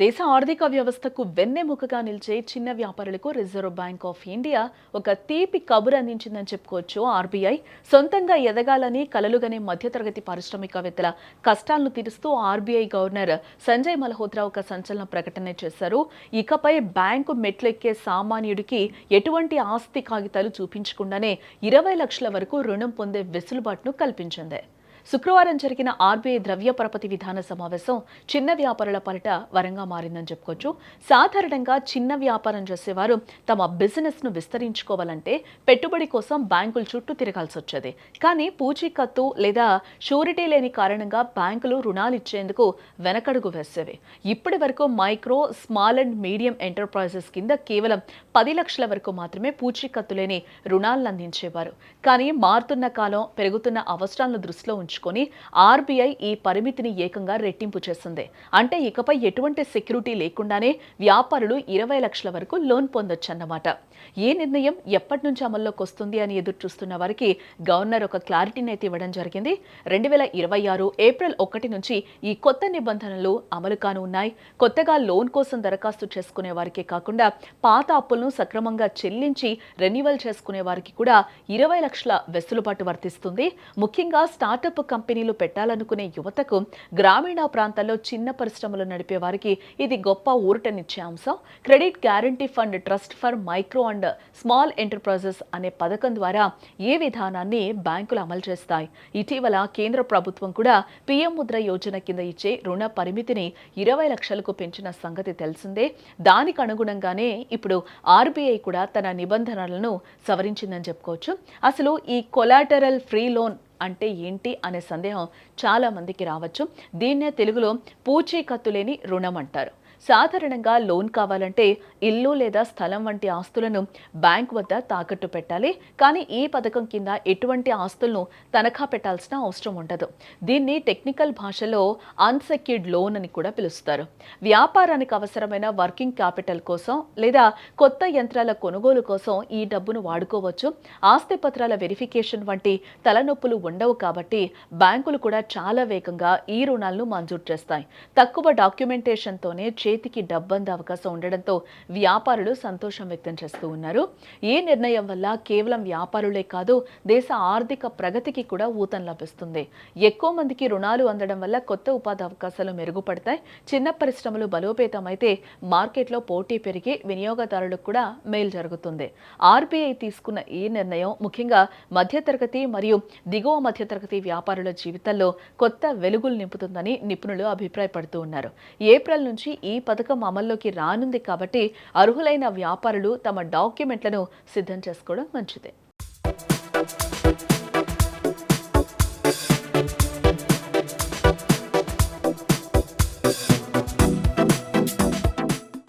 దేశ ఆర్థిక వ్యవస్థకు వెన్నెముకగా నిలిచే చిన్న వ్యాపారులకు రిజర్వ్ బ్యాంక్ ఆఫ్ ఇండియా ఒక తీపి కబురు అందించిందని చెప్పుకోవచ్చు. ఆర్బీఐ సొంతంగా ఎదగాలని కలలుగనే మధ్యతరగతి పారిశ్రామికవేత్తల కష్టాలను తీరుస్తూ ఆర్బీఐ గవర్నర్ సంజయ్ మల్హోత్రా ఒక సంచలన ప్రకటన చేశారు. ఇకపై బ్యాంకు మెట్లెక్కే సామాన్యుడికి ఎటువంటి ఆస్తి కాగితాలు చూపించకుండానే ఇరవై లక్షల వరకు రుణం పొందే వెసులుబాటును కల్పించింది. శుక్రవారం జరిగిన ఆర్బీఐ ద్రవ్య పరపతి విధాన సమావేశం చిన్న వ్యాపారుల పాలిట వరంగా మారిందని చెప్పుకోవచ్చు. సాధారణంగా చిన్న వ్యాపారం చేసేవారు తమ బిజినెస్ను విస్తరించుకోవాలంటే పెట్టుబడి కోసం బ్యాంకుల చుట్టూ తిరగాల్సి వచ్చేది. కానీ పూచీకత్తు లేదా షూరిటీ లేని కారణంగా బ్యాంకులు రుణాలు ఇచ్చేందుకు వెనకడుగు వేసేవి. ఇప్పటి వరకు micro small and medium enterprises కింద కేవలం పది లక్షల వరకు మాత్రమే పూచీకత్తు లేని రుణాలను అందించేవారు. కానీ మారుతున్న కాలం పెరుగుతున్న అవసరాలను దృష్టిలో ఉంచుకొని ఆర్బీఐ ఈ పరిమితిని ఏకంగా రెట్టింపు చేసింది అంటే ఇకపై ఎటువంటి సెక్యూరిటీ లేకుండానే వ్యాపారులు ఇరవై లక్షల వరకు లోన్ పొందొచ్చన్నమాట. ఏ నిర్ణయం ఎప్పటి నుంచి అమల్లోకి వస్తుంది అని ఎదురు చూస్తున్న వారికి గవర్నర్ ఒక క్లారిటీని అయితే ఇవ్వడం జరిగింది. రెండు వేల ఇరవై ఆరు ఏప్రిల్ ఒకటి నుంచి ఈ కొత్త నిబంధనలు అమలు కాను ఉన్నాయి కొత్తగా లోన్ కోసం దరఖాస్తు చేసుకునే వారికే కాకుండా పాత అప్పులను సక్రమంగా చెల్లించి రెన్యువల్ చేసుకునే వారికి కూడా ఇరవై లక్షల వెసులుబాటు వర్తిస్తుంది. ముఖ్యంగా స్టార్టప్ కంపెనీలు పెట్టాలనుకునే యువతకు గ్రామీణ ప్రాంతాల్లో చిన్న పరిశ్రమలు నడిపే వారికి ఇది గొప్ప ఊరటనిచ్చే అంశం. Credit guarantee fund trust for micro and small enterprises అనే పథకం ద్వారా ఈ విధానాన్ని బ్యాంకులు అమలు చేస్తాయి? ఇటీవల కేంద్ర ప్రభుత్వం కూడా పీఎం ముద్ర యోజన కింద ఇచ్చే రుణ పరిమితిని ఇరవై లక్షలకు పెంచిన సంగతి తెలిసిందే. దానికి అనుగుణంగానే ఇప్పుడు ఆర్బీఐ కూడా తన నిబంధనలను సవరించిందని చెప్పుకోవచ్చు. అసలు ఈ కొలాటరల్ ఫ్రీ లోన్ అంటే ఏంటి అనే సందేహం చాలా మందికి రావచ్చు. దీన్నే తెలుగులో పూచీకత్తు లేని రుణం అంటారు. సాధారణంగా లోన్ కావాలంటే ఇల్లు లేదా స్థలం వంటి ఆస్తులను బ్యాంక్ వద్ద తాకట్టు పెట్టాలి. కానీ ఈ పథకం కింద ఎటువంటి ఆస్తులను తనఖా పెట్టాల్సిన అవసరం ఉండదు. దీన్ని టెక్నికల్ భాషలో అన్సెక్యూర్డ్ లోన్ అని కూడా పిలుస్తారు. వ్యాపారానికి అవసరమైన వర్కింగ్ క్యాపిటల్ కోసం లేదా కొత్త యంత్రాల కొనుగోలు కోసం ఈ డబ్బును వాడుకోవచ్చు. ఆస్తి పత్రాల వెరిఫికేషన్ వంటి తలనొప్పులు ఉండవు కాబట్టి బ్యాంకులు కూడా చాలా వేగంగా ఈ రుణాలను మంజూరు చేస్తాయి. తక్కువ డాక్యుమెంటేషన్తోనే చేతికి డబ్బందే అవకాశం ఉండడంతో వ్యాపారులు సంతోషం వ్యక్తం చేస్తూ ఉన్నారు. ఈ నిర్ణయం వల్ల కేవలం వ్యాపారులే కాదు దేశ ఆర్థిక ప్రగతికి కూడా ఊతం లభిస్తుంది. ఎక్కువ మందికి రుణాలు అందడం వల్ల కొత్త ఉపాధి అవకాశాలు మెరుగుపడతాయి. చిన్న పరిశ్రమలు బలోపేతమైతే మార్కెట్లో పోటీ పెరిగి వినియోగదారులకు కూడా మేలు జరుగుతుంది. ఆర్బీఐ తీసుకున్న ఈ నిర్ణయం ముఖ్యంగా మధ్యతరగతి మరియు దిగువ మధ్యతరగతి వ్యాపారుల జీవితంలో కొత్త వెలుగులు నింపుతుందని నిపుణులు అభిప్రాయపడుతూ ఉన్నారు. ఏప్రిల్ నుంచి ఈ పథకం అమల్లోకి రానుంది కాబట్టి అర్హులైన వ్యాపారులు తమ డాక్యుమెంట్లను సిద్ధం చేసుకోవడం మంచిదే.